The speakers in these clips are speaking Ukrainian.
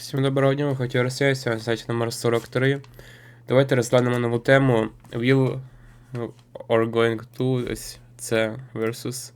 Всім доброго дня, хотів Росія, сьогодні сайті номер 43. Давайте розглянемо нову тему Will or going to ось це versus.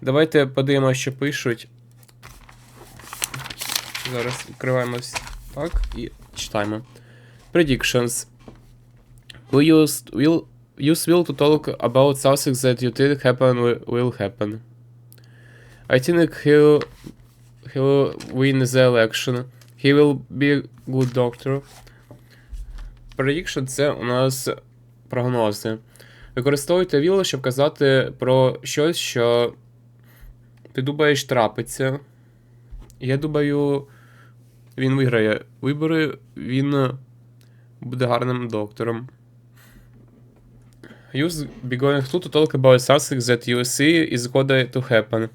Давайте подивимося, що пишуть. Зараз відкриваємо ось так і читаємо. Predictions. We use will use will to talk about something that you think happen will happen. I think he'll he will win the election. He will be good doctor. Prediction це у нас прогнози. Використовуйте віло, щоб казати про щось, що ти думаєш трапиться. Я думаю, він виграє вибори, він буде гарним доктором. Use be going to talk about something that you see is going to happen.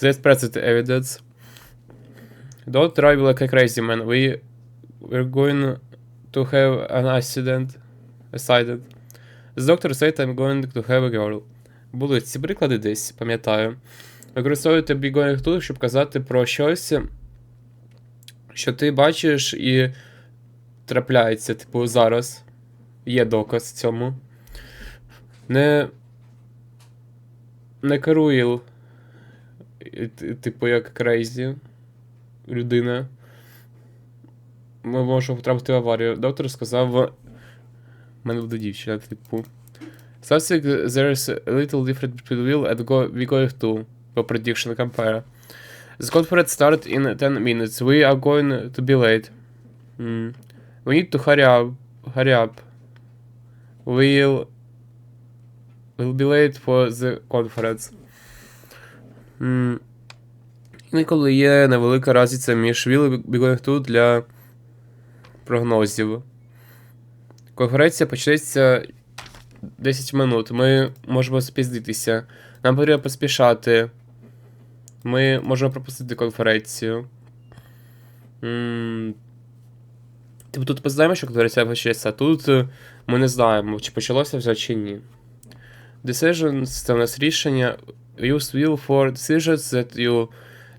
That's present evidence. Don't drive like a crazy man. We we're going to have an accident. Accident. The doctor said I'm going to have a girl. Були ці приклади десь, пам'ятаю. Використовуйте be going to, щоб казати про щось, що ти бачиш і трапляється, типу, зараз. Є доказ цьому. Не. Не керує, типу, як крейзі людина. Ми можемо потрапити в аварію. Доктор сказав. Мене буде дівчина, типу. Something there's a little different between will and go, we going to. По prediction compare. The conference start in 10 minutes. We are going to be late. Mm. We need to hurry up. Hurry up. We'll. We'll be late for the conference. Mm. Інколи є невелика разниця між will і Big для прогнозів. Конференція почнеться 10 минут. Ми можемо спізнитися. Нам потрібно поспішати. Ми можемо пропустити конференцію. Типу тут ми знаємо, що конференція почнеться, а тут е, ми не знаємо, чи почалося вже чи ні. Decisions це у нас рішення. Use will for decisions that you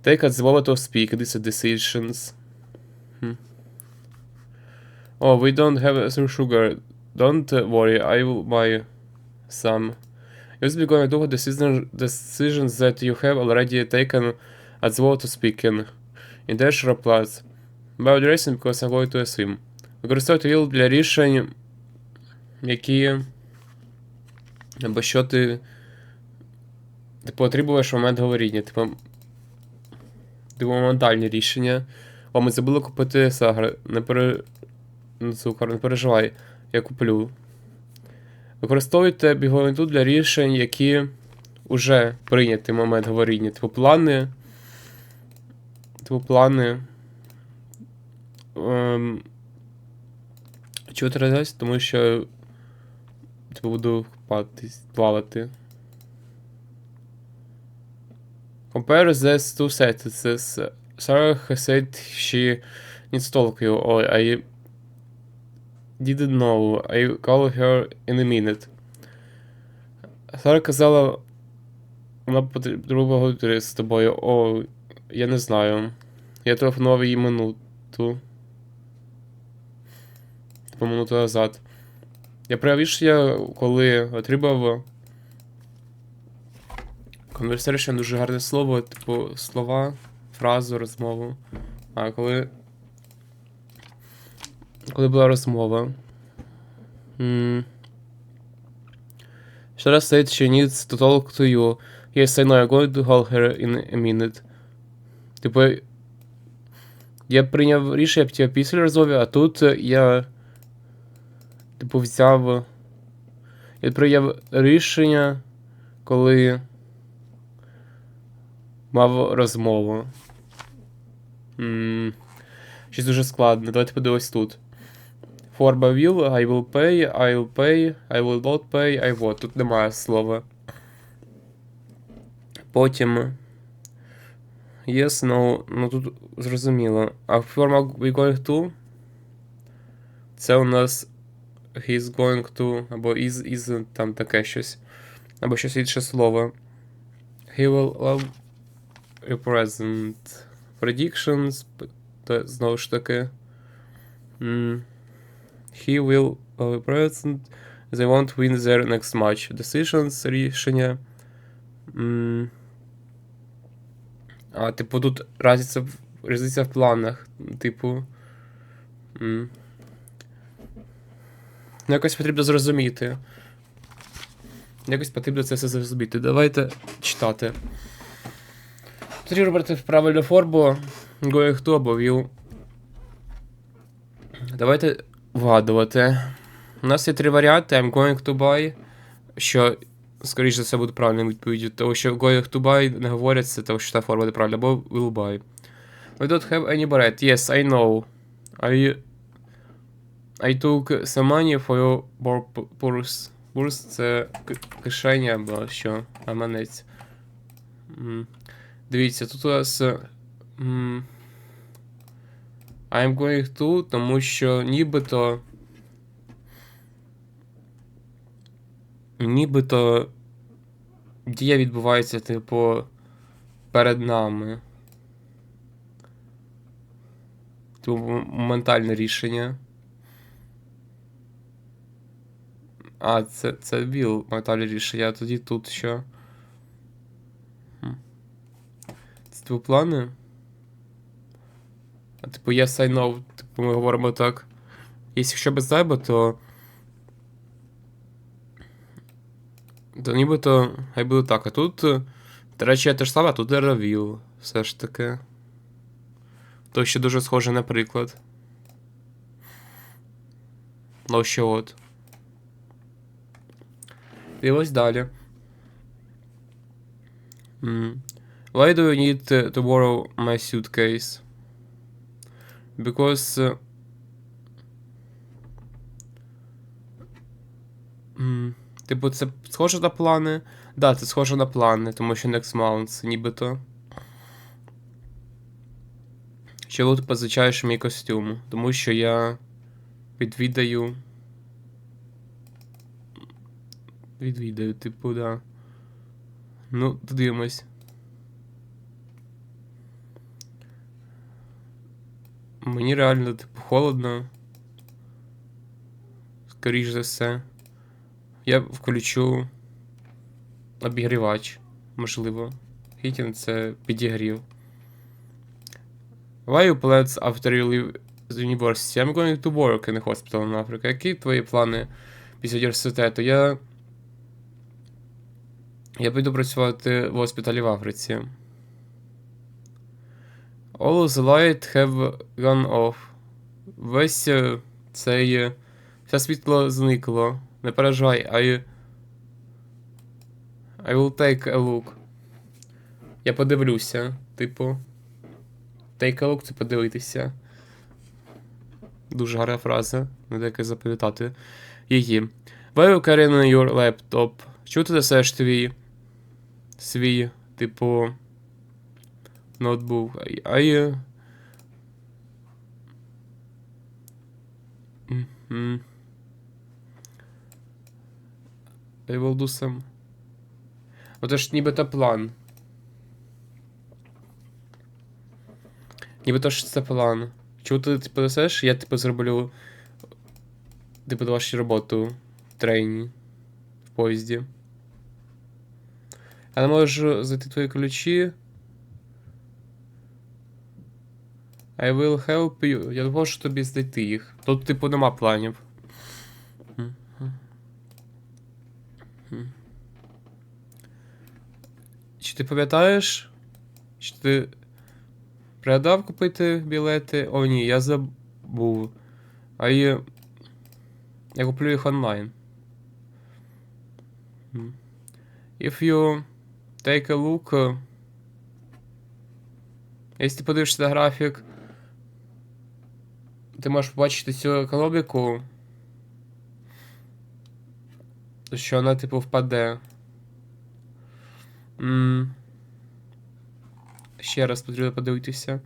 take the moment of speak. These decisions. Hmm. Oh, we don't have some sugar. Don't uh, worry, I will buy some. Use be going to decision, decisions that you have already taken at the of speaking. In dash replies. By addressing because I'm going to swim. Використовуйте will для рішень, які або що ти ти потребуєш в момент говоріння. Типу, моментальні рішення. О, ми забули купити сахар. Не пере... ну, цукор, не переживай, я куплю. Використовуйте біговий тут для рішень, які вже прийняті момент говоріння. Типу плани. Типу плани. Ем... Чого ти? Тому що. Типу буду купатись, плавати. Compare these two sentences. Sarah said she needs to talk you. Oh, I didn't know. I call her in a minute. Сара казала, вона потрібно говорити з тобою. О, я не знаю. Я телефонував їй минуту. Типу минуту назад. Я проявив рішення, коли отримав Conversation дуже гарне слово, типу слова, фразу, розмову. А коли. Коли була розмова. М. Ще раз said she needs to talk to you. Yes, I know, I'm going to call her in a minute. Типу. Я прийняв рішення типу, після розмови, а тут я. Типу, взяв. Я прийняв рішення, коли мав розмову. М, Щось дуже складне. Давайте подивимось тут. For by will, I will pay, I will pay, I will not pay, I won't. Тут немає слова. Потім. Yes, no. Ну тут зрозуміло. А for we going to? Це у нас he's going to, або is, is, там таке щось. Або щось інше слово. He will love present. Predictions. знову ж таки. He will be present. They won't win their next match. Decisions рішення. А, типу, тут разниця різниця в планах. Типу. Ну, якось потрібно зрозуміти. Якось потрібно це все зрозуміти. Давайте читати. Потрібно робити правильну форму. Або will. Давайте вгадувати. У нас є три варіанти. I'm going to buy. Що, скоріш за все, буде правильною відповіддю. Тому що going to buy не говориться, тому що та форма не правильна, або will buy. We don't have any bread. Yes, I know. I I took some money for your purse. Purse це кишеня або що, гаманець. М. Дивіться, тут у нас. е, I'm going to, тому що нібито. Нібито дія відбувається, типу, перед нами. Типу, моментальне рішення. А, це, це Віл моментальне рішення, а тоді тут що? Хм. Це типу плани? А типу yes, I know, типу ми говоримо так. Якщо без зайба, то. То нібито хай буде так. А тут, до речі, те ж саме, а тут Равіл, все ж таки. То ще дуже схоже на приклад. Ну що от. І ось далі. М. Why do you need to borrow my suitcase? Because. uh, м, Типу, це схоже на плани? Да, це схоже на плани, тому що Next Month, нібито. Чого ти позичаєш мій костюм? Тому що я відвідаю. Відвідаю, типу, да. Ну, подивимось. Мені реально, типу, холодно. Скоріш за все. Я включу обігрівач, можливо. Хітінг це підігрів. Why you plans after you leave the university? I'm going to work in a hospital in Africa. Які твої плани після університету? Я. Я піду працювати в госпіталі в Африці. All the light have gone off. Весь е, цей. е, Все світло зникло. Не переживай, I. I will take a look. Я подивлюся, типу. Take a look це подивитися. Дуже гарна фраза. Надо якось запам'ятати її. Why you carrying your laptop? Чого ти несеш твій. Свій, типу. Ноутбук. I. I... Мгм. I will do some. Оце ж нібито план. Нібито ж це план. Чого ти типу несеш? Я типу зроблю. Типу вашу роботу в трейні. В поїзді. Я не можу знайти твої ключі. I will help you. Я можу тобі знайти їх. Тут, типу, нема планів. Чи ти пам'ятаєш? Чи ти пригадав купити білети? О, ні, я забув. А я... я куплю їх онлайн. If you take a look. Якщо ти подивишся на графік, ти можеш побачити цю економіку, що вона, типу, впаде. М. Ще раз потрібно подивитися.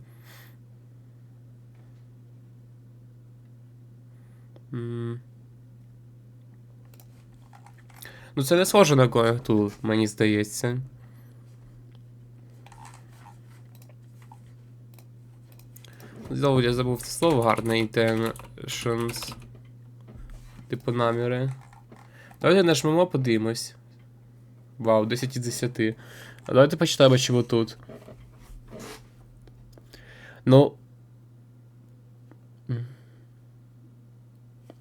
М. Ну, це не схоже на кон'юнктуру, мені здається. Знову я забув це слово гарне intentions. Типу наміри. Давайте нажмемо, подивимось. Вау, 10 із 10. А давайте почитаємо, чого тут. Ну.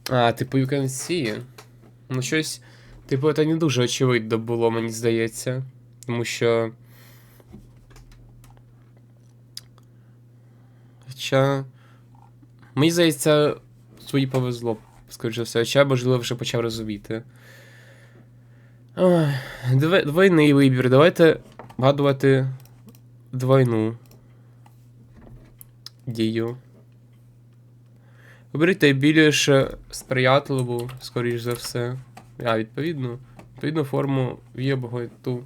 А, типу, you can see. Ну, щось. Типу, це не дуже очевидно було, мені здається. Тому що. Хоча. Мені здається, свої повезло, скоріше все. Хоча, можливо, вже почав розуміти. Ой, Двойний вибір. Давайте вгадувати двойну дію. Виберіть найбільш сприятливу, скоріш за все. А, відповідно. Відповідну форму в'єбого ту.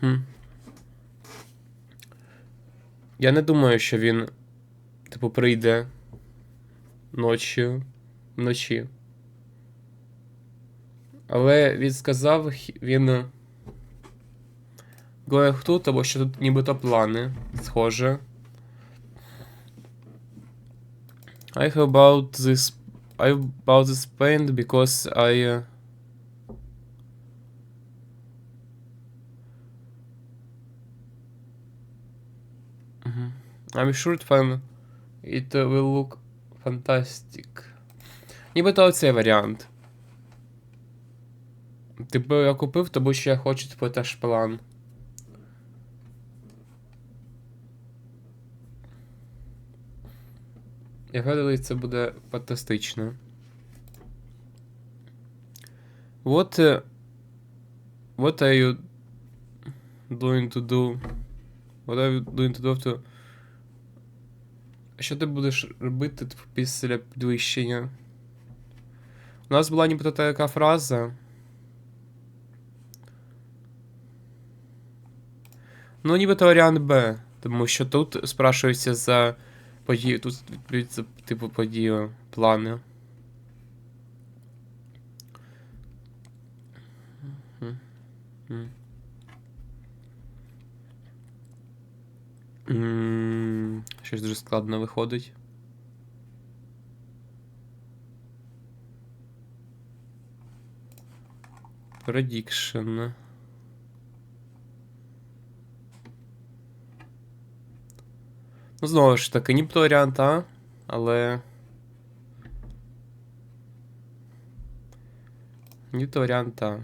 Хм. Я не думаю, що він, типу, прийде ночі. Вночі. Але він сказав, він. Тут, або що тут нібито плани. Схоже. I have about this. I about this paint because I. uh. I'm sure it fun. It will look fantastic. Нібито оцей варіант. Типу я купив, тому що я хочу типу теж план. Я гадаю, це буде фантастично. What, uh, what are you doing to do? What are you doing to do to... Що ти будеш робити типу, після підвищення? У нас була нібито така фраза. Ну, нібито варіант Б. Тому що тут спрашується за подію. Тут за типу подію, плани. Мгм. Щось дуже складно виходить. Prediction. Ну, знову ж таки, нібито варіант А, але. Нібито варіант А.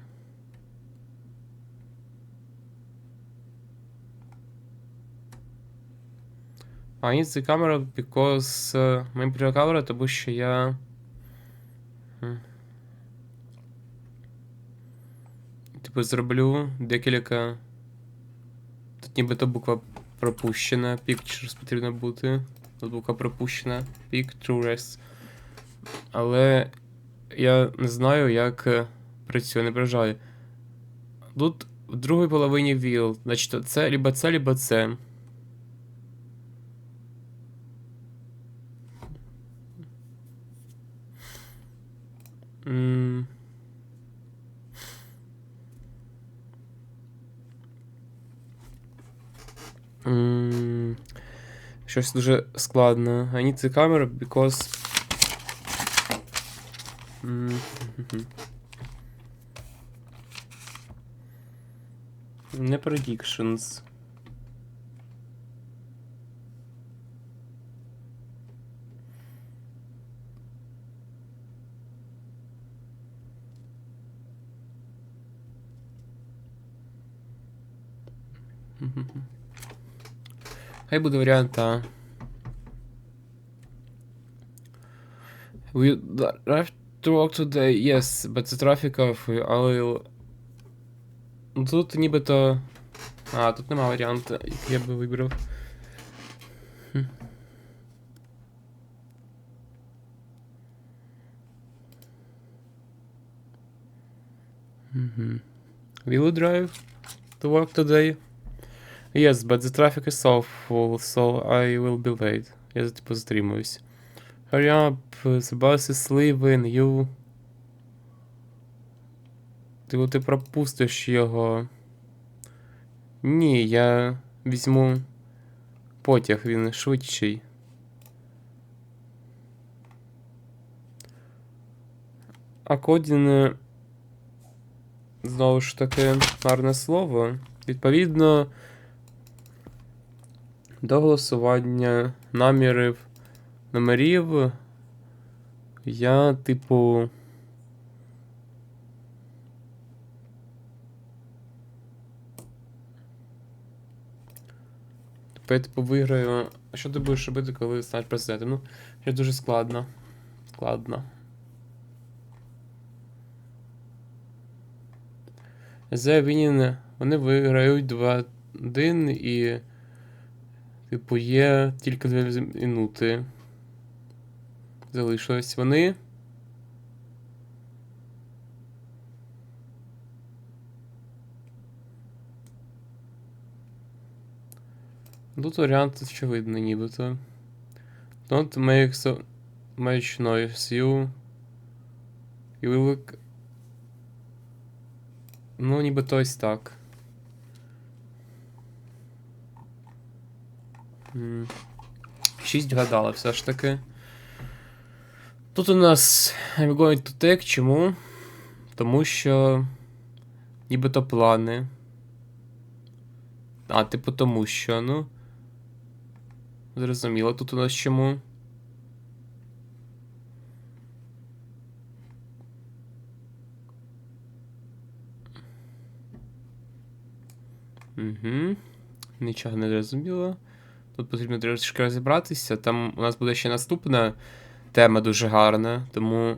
I need the camera because... Uh, мені потрібна камера, тому що я... Типу зроблю декілька... Тут нібито буква пропущена. Pictures потрібно бути. Тут буква пропущена. Pictures. Але я не знаю, як е, працює, не бажаю. Тут в другій половині віл. Значить, це либо це, либо це. М. М, Щось дуже складно. I need the camera because. М, мгм. Не predictions. Хай буде варіант А. We drive to work today, yes, but the traffic of I will... Ну, Тут нібито... А, тут нема варіанту, який я би вибрав. Хм. Мгм. Will you drive to work today? Yes, but the traffic is awful, so I will be late. Я за типу затримуюсь. Hurry up, the bus is leaving you. Ти, ти пропустиш його. Ні, я візьму потяг, він швидший. А Кодін е, знову ж таки гарне слово. Відповідно до голосування намірів номерів. Я, типу. Типу, я типу виграю. Що ти будеш робити, коли станеш президентом? Ну, це дуже складно. Складно. The winning, вони виграють 2-1 і. Типу, є тільки 2 минути. Залишилось вони. Тут варіант очевидний, нібито. Don't make so much noise. You. You look. Ну, нібито ось так. М. Шість вгадала все ж таки. Тут у нас I'm going to take. Чому? Тому що. Нібито плани. А, типу, тому що, ну. Зрозуміло, тут у нас чому. Угу. Нічого не зрозуміло. Тут потрібно трішки розібратися. Там у нас буде ще наступна тема дуже гарна, тому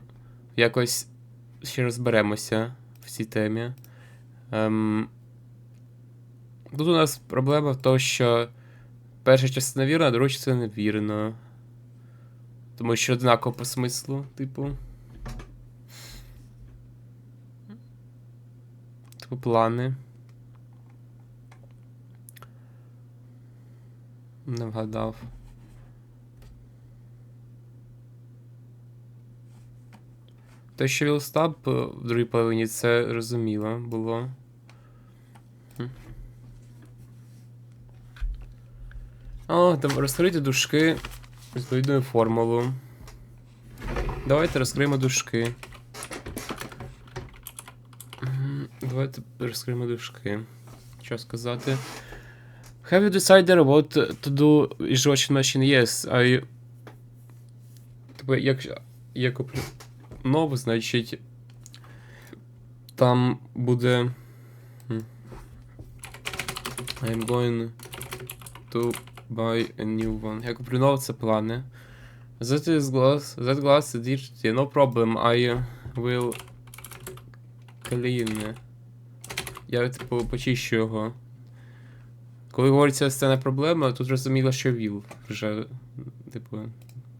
якось ще розберемося в цій темі. Ем... Тут у нас проблема в тому, що перша частина вірна, а друга частина невірна. Тому що однаково по смислу, типу. Типу плани. Не вгадав. Те, що Вілстаб в другій половині, це розуміло було. О, там розкрити дужки відповідною формулою. Давайте розкриємо дужки. Давайте розкриємо дужки. Що сказати? Have you decided what to do with washing machine? Yes, I... Типу, як я куплю нову, значить. Там буде. I'm going to buy a new one. Я куплю нову, це плани. That is glass. That glass is dirty. No problem. I will clean. Я, типу, почищу його. Коли говориться, це не проблема, тут зрозуміло, що віл вже, типу,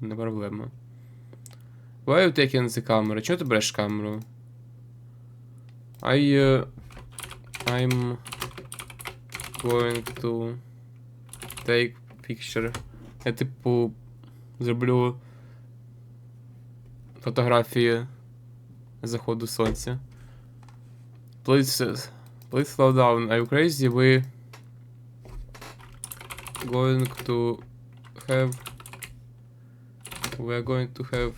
не проблема. Why you taking the camera? Чого ти береш камеру? I... Uh, I'm going to take picture. Я, типу, зроблю фотографії заходу сонця. Please, please slow down. Are you crazy? We going to have we are going to have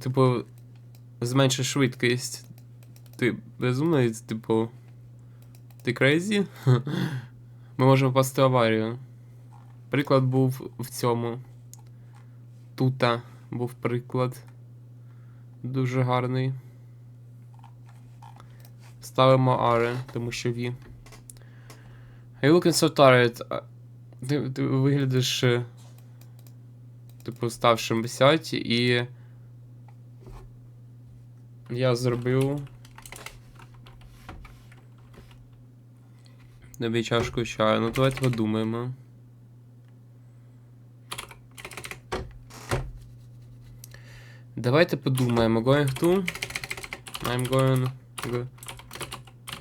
типу зменши швидкість. Ти безумний, типу. Ти crazy? Ми можемо попасти в аварію. Приклад був в цьому. Тута був приклад. Дуже гарний. Ставимо ари, тому що ві. You looking so tired. Ти, ти виглядиш. е, Типу, ставшим сядь і. Я зроблю. Тобі чашку чаю. Ну давайте подумаємо. Давайте подумаємо. Going to. I'm going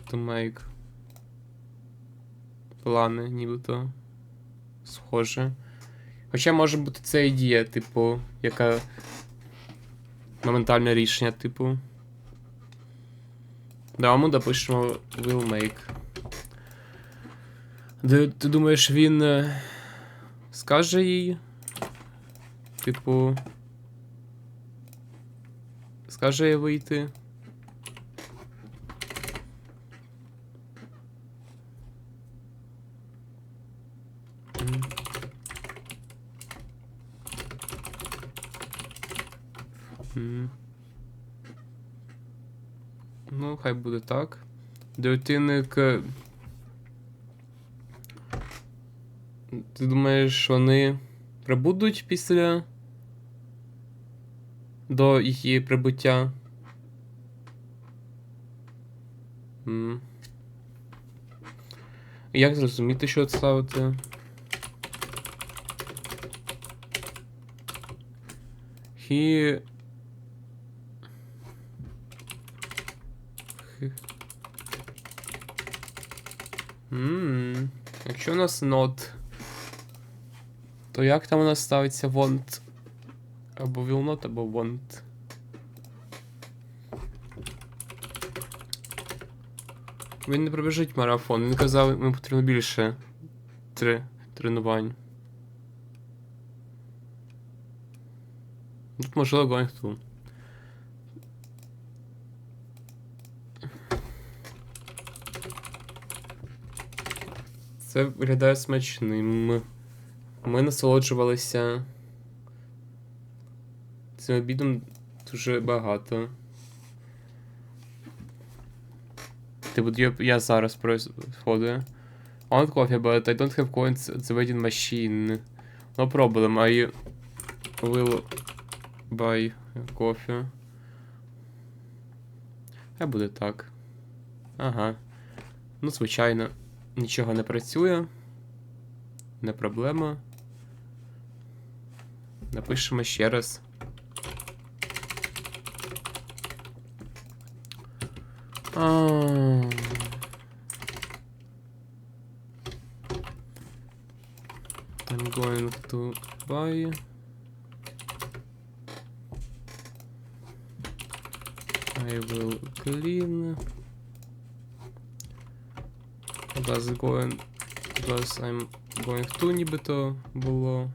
to make плани, нібито. Схоже. Хоча може бути це ідея, типу, яка. Моментальне рішення, типу. Да, допишемо will make. Ти, ти думаєш, він е, скаже їй? Типу. скаже їй вийти. Ну, хай буде так. Дитинник. е, Ти думаєш, вони прибудуть після до її прибуття? Як зрозуміти, що це ставити? He... Ммм. Якщо у нас not, то як там у нас ставиться want? Або will not, або want. Він не пробіжить марафон, він казав, йому потрібно більше три тренувань. Можливо going to. Це виглядає смачним. Ми насолоджувалися цим обідом дуже багато. Типу, я, зараз происходить. I want coffee, but I don't have coins the vending machine. No problem, I will buy coffee. Хай буде так. Ага. Ну, звичайно, нічого не працює. Не проблема. Напишемо ще раз. А. I'm going to buy. I will clean. Plus going. Plus I'm going to нібито було.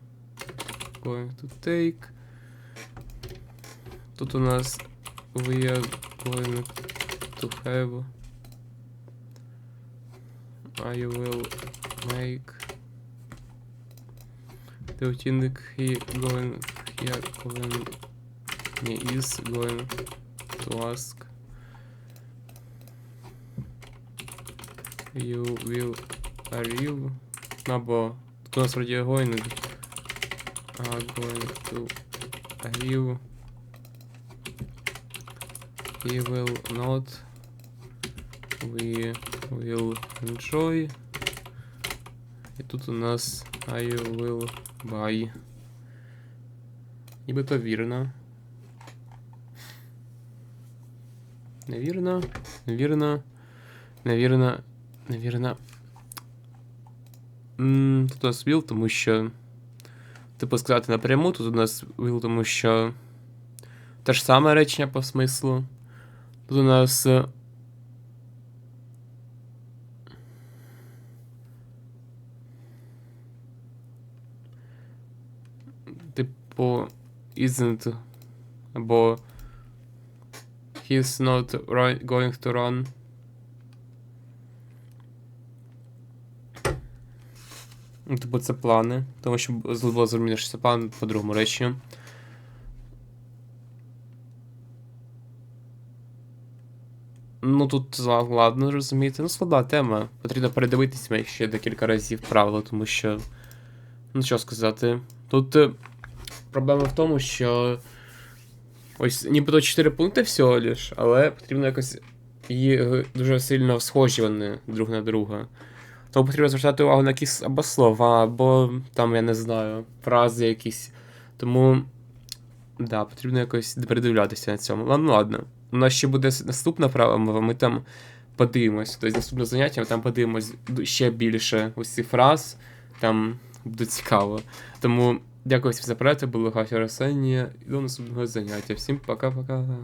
Going to take. Тут у нас we are going to have. I will make. Пилотинник he going here going не is going to ask. You will arrive. Або тут у нас вроді going are going to arrive. He will not. We will enjoy. І тут у нас I will buy. Нібито вірно. Невірно. Невірно. Невірно. М, Тут у нас will, тому що. Типу сказати напряму, тут у нас will, тому що. Те ж саме речення по смислу. Тут у нас. Типу, isn't. Або. He's not going to run. Типу, це плани. Тому що було зрозуміло, що це план по другому реченню. Ну тут ладно розуміти. Ну, складна тема. Потрібно передивитися ще декілька разів правила, тому що. Ну, що сказати. Тут е, проблема в тому, що. Ось нібито 4 пункти всього лиш, але потрібно якось її дуже сильно схожі друг на друга. Тому потрібно звертати увагу на якісь або слова, або там, я не знаю, фрази якісь. Тому. Да, потрібно якось передивлятися на цьому. Ладно, ладно. У нас ще буде наступна права мова, ми там подивимось. Тобто наступне заняття, ми там подивимось ще більше цих фраз. Там буде цікаво. Тому дякую всім за перегляд, було Хафі Арсенія. І до наступного заняття. Всім пока-пока.